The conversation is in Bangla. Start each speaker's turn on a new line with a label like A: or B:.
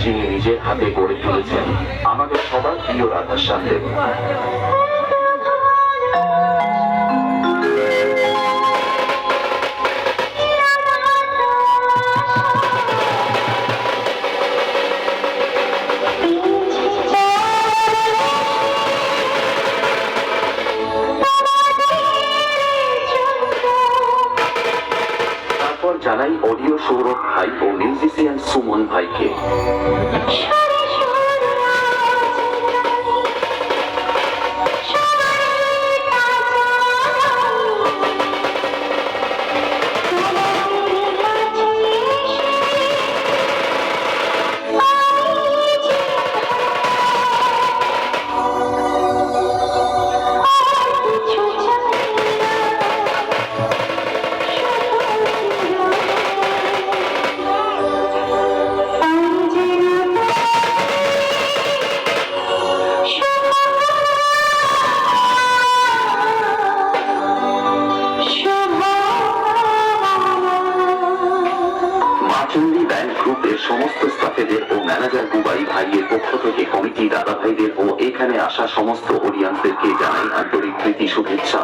A: যিনি নিজের হাতে গড়ে তুলেছেন। আমাদের সবার প্রিয় রাধার দেব জানাই অডিও সৌরভ ভাই ও মিউজিশিয়ান সুমন ভাইকে। সমস্ত স্টাফেদের ও ম্যানেজার দুবাই ভাইয়ের পক্ষ থেকে কমিটি দাদা ভাইদের ও এখানে আসা সমস্ত অডিয়েন্সদেরকে জানাই আন্তরিক প্রীতি, শুভেচ্ছা